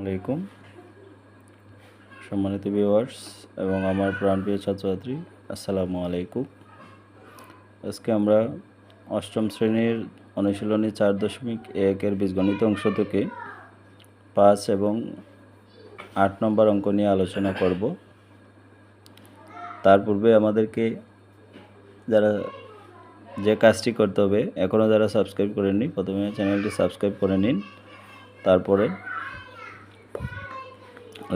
আলাইকুম। সম্মানিত ভিউয়ার্স এবং আমার প্রাণপ্রিয় ছাত্রছাত্রী, আসসালামু আলাইকুম। আজকে আমরা অষ্টম শ্রেণির অনুশীলনী চার দশমিক একের বীজগণিত অংশ থেকে পাঁচ এবং আট নম্বর অঙ্ক নিয়ে আলোচনা করব। তার পূর্বে আমাদেরকে যারা যে কাজটি করতে হবে, এখনও যারা সাবস্ক্রাইব করেননি, প্রথমে চ্যানেলটি সাবস্ক্রাইব করে নিন। তারপরে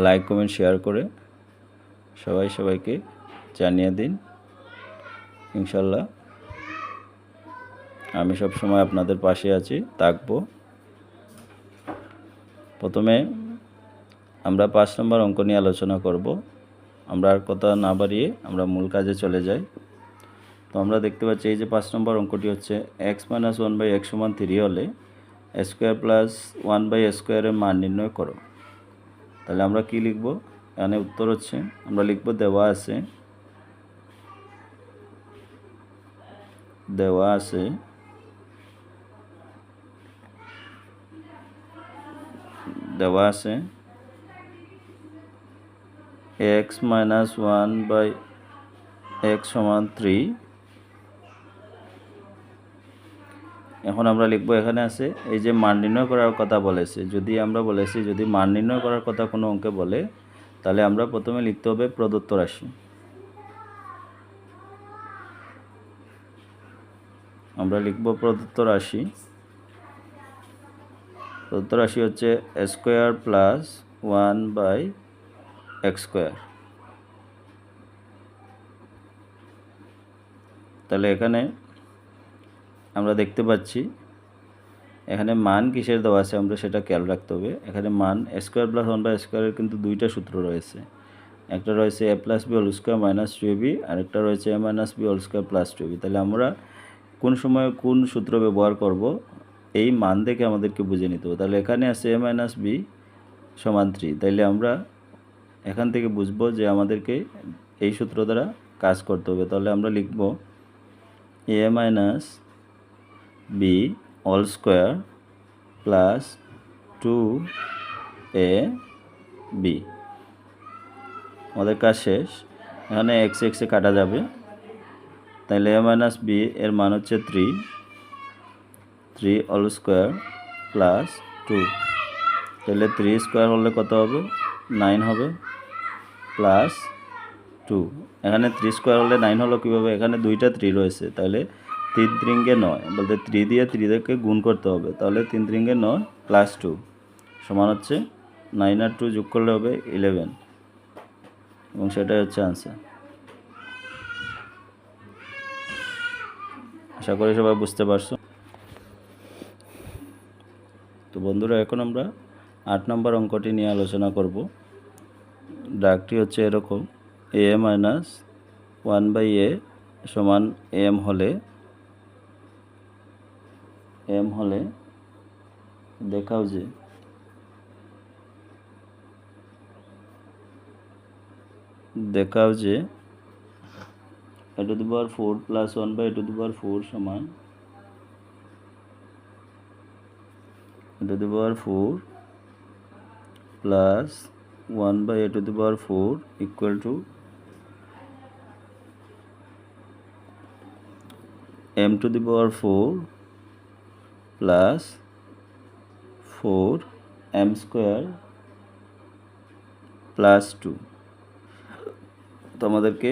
লাইক কমেন্ট শেয়ার করে সবাই সবাইকে জানিয়ে দিন। ইনশাল্লাহ আমি সব সময় আপনাদের পাশে আছি, থাকব। প্রথমে আমরা পাঁচ নম্বর অঙ্ক নিয়ে আলোচনা করব। আমরা আর কথা না বাড়িয়ে আমরা মূল কাজে চলে যাই। তো আমরা দেখতে পাচ্ছি এই যে পাঁচ নম্বর অঙ্কটি হচ্ছে X minus one by X সমান থ্রি হলে স্কোয়ার প্লাস ওয়ান বাই স্কোয়ারের মান নির্ণয় করো। তাহলে আমরা কি লিখব? এখানে উত্তর হচ্ছে, আমরা লিখব দেওয়া আছে দেওয়া আছে দেওয়া আছে X minus one by X সমান থ্রি এখন আমরা লিখব এখানে আছে, এই যে মান নির্ণয় করার কথা বলেছে, যদি আমরা বলেছি, যদি মান নির্ণয় করার কথা কোনো অঙ্কে বলে, তাহলে আমরা প্রথমে লিখতে হবে প্রদত্ত রাশি। আমরা লিখব প্রদত্ত রাশি। প্রদত্ত রাশি হচ্ছে square plus one by X square তাহলে এখানে আমরা দেখতে পাচ্ছি, এখানে মান কিসের দেওয়া আছে আমরা সেটা খেয়াল রাখতে হবে। এখানে মান স্কোয়ার প্লাস ওয়ান বাই স্কোয়ারের কিন্তু দুইটা সূত্র রয়েছে। একটা রয়েছে A plus B whole square minus two B আরেকটা রয়েছে A minus B whole square plus two B তাহলে আমরা কোন সময় কোন সূত্র ব্যবহার করব, এই মান দেখে আমাদেরকে বুঝে নিতে হবে। তাহলে এখানে আছে এ মাইনাস বি সমান থ্রি তাইলে আমরা এখান থেকে বুঝব যে আমাদেরকে এই সূত্র দ্বারা কাজ করতে হবে। তাহলে আমরা লিখব A minus B all square plus two A B আমাদের কাজ শেষ। এখানে এক্স এক্সে কাটা যাবে। তাহলে এ মাইনাস বি এর মান হচ্ছে three three all square plus two তাহলে থ্রি স্কোয়ার হলে কত হবে? নাইন হবে প্লাস টু এখানে থ্রি স্কোয়ার হলে নাইন হলো কীভাবে? এখানে দুইটা থ্রি রয়েছে। তাহলে তিন ত্রিঙ্গে নয়। বলতে থ্রি দিয়ে থেকে গুণ করতে হবে। তাহলে তিন ত্রিঙ্গে নয় প্লাস টু সমান হচ্ছে নাইন আর টু যোগ করলে হবে ইলেভেন এবং সেটাই হচ্ছে আনসার আশা করি সবাই বুঝতে পারছ। তো বন্ধুরা, এখন আমরা আট নম্বর অঙ্কটি নিয়ে আলোচনা করব। ডাকটি হচ্ছে এরকম A minus one by A সমান এম হলে এম হলে দেখাও যে। দেখাও যে, A to the power four plus one by to the power four সমান, A to the power four plus one by A to the power four equal to M to the power four plus four M square plus two তো আমাদেরকে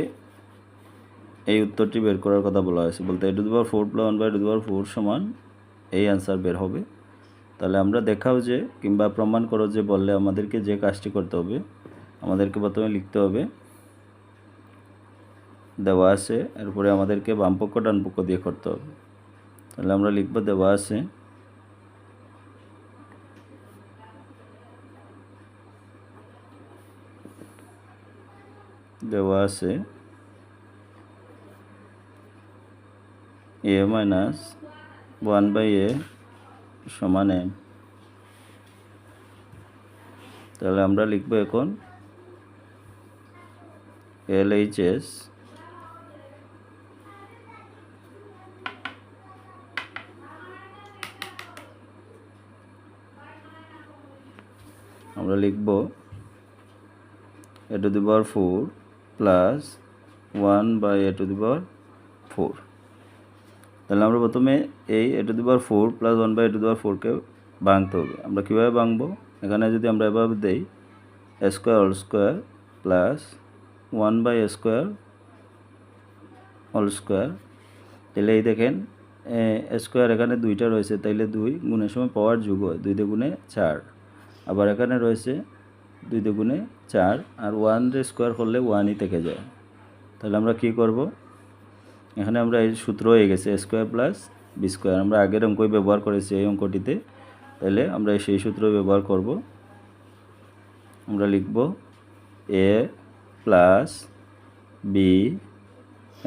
এই উত্তরটি বের করার কথা বলা হয়েছে। বলতে A to the power four plus one by to the four সমান এই অ্যান্সার বের হবে। তাহলে আমরা দেখাও যে কিংবা প্রমাণ করো যে বললে আমাদেরকে যে কাজটি করতে হবে, আমাদেরকে প্রথমে লিখতে হবে। দেওয়া আছে, এরপরে আমাদেরকে বামপক্ষ ডানপক্ষ দিয়ে করতে হবে। তাহলে আমরা লিখব দেওয়া আছে। দেওয়া আছে। A minus one by A সমান এম তাহলে আমরা লিখব এখন এল এইচ এস আমরা লিখব A to the power four plus one by A to the power four তাহলে আমরা প্রথমে এই A to the power four plus one by A to the power ফোরকে ভাঙতে হবে। আমরা কীভাবে ভাঙবো? এখানে যদি আমরা এভাবে দেই square all square plus one by square all square তাহলে এই দেখেন স্কোয়ার এখানে দুইটা রয়েছে, তাইলে দুই গুণের সময় পাওয়ার যোগ হয়, দুই দুগুণে চার। আবার এখানে রয়েছে দুই দুগুণে চার, আর ওয়ান স্কোয়ার করলে ওয়ানই থেকে যায়। তাহলে আমরা কি করব? এখানে আমরা এই সূত্র হয়ে গেছে স্কোয়ার প্লাস বি স্কোয়ার আমরা আগের অঙ্কই ব্যবহার করেছি এই অঙ্কটিতে। তাহলে আমরা সেই সূত্র ব্যবহার করব। আমরা লিখব এ প্লাস বি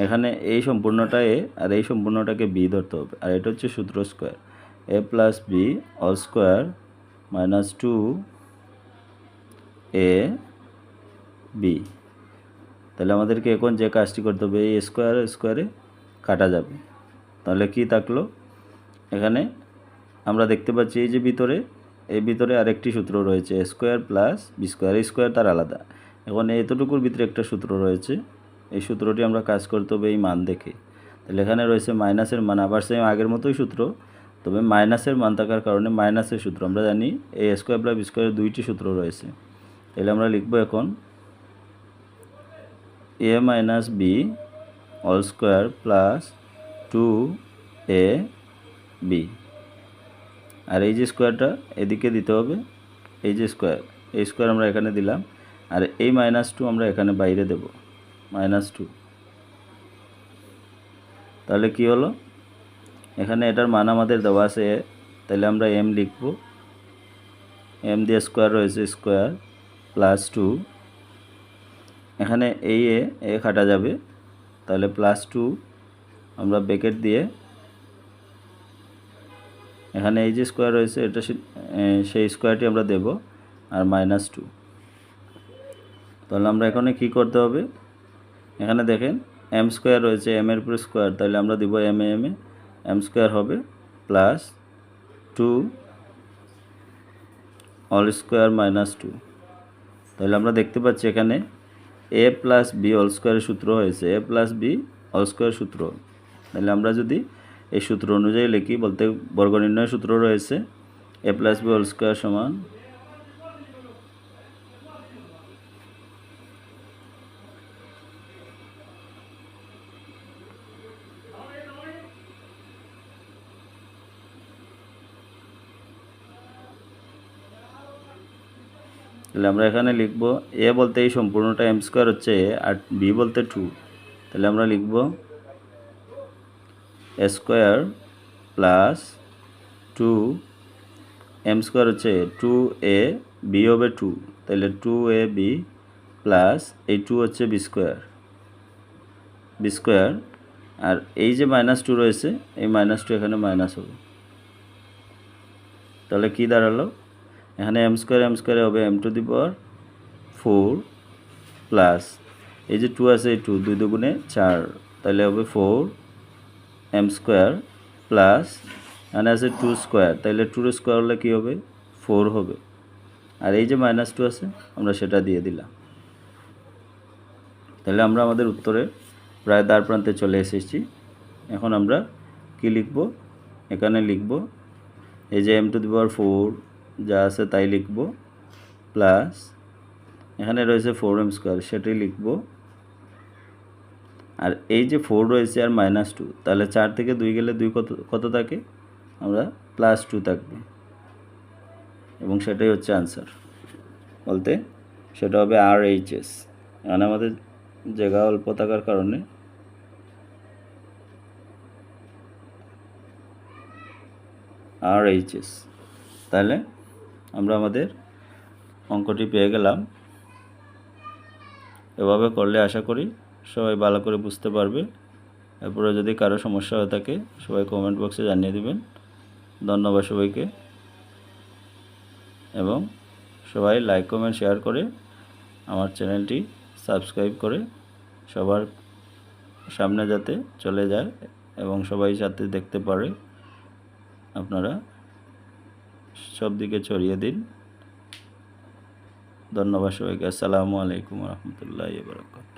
এখানে এই সম্পূর্ণটা এ আর এই সম্পূর্ণটাকে বি ধরতে হবে। আর এটা হচ্ছে সূত্র square A plus B all square minus two A B তাহলে আমাদেরকে এখন যে কাজটি করতে হবে এই স্কোয়ার স্কোয়ারে কাটা যাবে। তাহলে কি থাকল? এখানে আমরা দেখতে পাচ্ছি এই যে ভিতরে, এই ভিতরে আরেকটি সূত্র রয়েছে square plus B square square তার আলাদা। এখন এতটুকুর ভিতরে একটা সূত্র রয়েছে, এই সূত্রটি আমরা কাজ করতে হবে এই মান দেখে। তাহলে এখানে রয়েছে মাইনাসের মান, আবার সেম আগের মতোই সূত্র। তবে মাইনাসের মান থাকার কারণে মাইনাসের সূত্র, আমরা জানি এই স্কোয়ার প্লাস স্কোয়ারের দুইটি সূত্র রয়েছে। তাহলে আমরা লিখব এখন A minus B all square plus two A B আর এই যে স্কোয়ারটা এদিকে দিতে হবে, এই যে স্কোয়ার এই স্কোয়ার আমরা এখানে দিলাম, আর এই মাইনাস টু আমরা এখানে বাইরে দেব মাইনাস টু তাহলে কি হলো? এখানে এটার মান আমাদের দেওয়া আছে এ, তাহলে আমরা এম লিখব। এম দিয়ে স্কোয়ার রয়েছে স্কোয়ার প্লাস টু এখানে এই এ এ কাটা যাবে। তাহলে প্লাস টু আমরা ব্যাকেট দিয়ে এখানে এই যে স্কোয়ার রয়েছে এটা সেই স্কোয়ারটি আমরা দেব আর মাইনাস টু তাহলে আমরা এখানে কি করতে হবে? এখানে দেখেন এম স্কোয়ার রয়েছে এম এর উপর স্কোয়ার তাহলে আমরা দিব M A M A M square হবে plus two all square minus two তাহলে আমরা দেখতে পাচ্ছি এখানে এ প্লাস বি অল স্কোয়ারের সূত্র হয়েছে A plus B all square সূত্র। তাহলে আমরা যদি এই সূত্র অনুযায়ী লিখি, বলতে বর্গ নির্ণয় সূত্র রয়েছে A plus B all square সমান তাহলে আমরা এখানে লিখব এ বলতে এই সম্পূর্ণটা এম স্কোয়ার হচ্ছে এ আর বি বলতে টু। তাহলে আমরা লিখব A square plus two M square হচ্ছে টু এ বি হবে টু। তাহলে টু এ বি প্লাস এই টু হচ্ছে বি স্কোয়ার বি স্কোয়ার। আর এই যে মাইনাস টু রয়েছে, এই মাইনাস টু এখানে মাইনাস হবে। তাহলে কি দাঁড়াল? এখানে এম স্কোয়ার এম স্কোয়ারে হবে M to the power four plus এই যে টু আছে এই টু দুই দুগুণে চার, তাহলে হবে ফোর এম স্কোয়ার প্লাস এখানে আছে টু স্কোয়ার তাহলে টুর স্কোয়ার হলে কী হবে? ফোর হবে। আর এই যে মাইনাস টু আছে, আমরা সেটা দিয়ে দিলাম। তাহলে আমরা আমাদের উত্তরে প্রায় দ্বার প্রান্তে চলে এসেছি। এখন আমরা কি লিখব? এখানে লিখব, এই যে M to the power four যা আছে তাই লিখব প্লাস এখানে রয়েছে ফোর এম স্কোয়ার সেটাই লিখব। আর এই যে ফোর রয়েছে আর মাইনাস টু তাহলে চার থেকে দুই গেলে দুই কত কত থাকে? আমরা প্লাস টু থাকবে। এবং সেটাই হচ্ছে আনসার বলতে সেটা হবে আর এইচ এস এখানে আমাদের জায়গা অল্প থাকার কারণে আর এইচ এস তাহলে আমরা আমাদের অঙ্কটি পেয়ে গেলাম। এভাবে করলে আশা করি সবাই ভালো করে বুঝতে পারবে। এরপরে যদি কারও সমস্যা হয়ে থাকে, সবাই কমেন্ট বক্সে জানিয়ে দিবেন। ধন্যবাদ সবাইকে। এবং সবাই লাইক কমেন্ট শেয়ার করে আমার চ্যানেলটি সাবস্ক্রাইব করে সবার সামনে যাতে চলে যায় এবং সবাই যাতে দেখতে পারে আপনারা। সব দিকে ছড়িয়ে দিন। ধন্যবাদ সবাইকে। আসসালামু আলাইকুম রহমতুল্লাহ বারকাত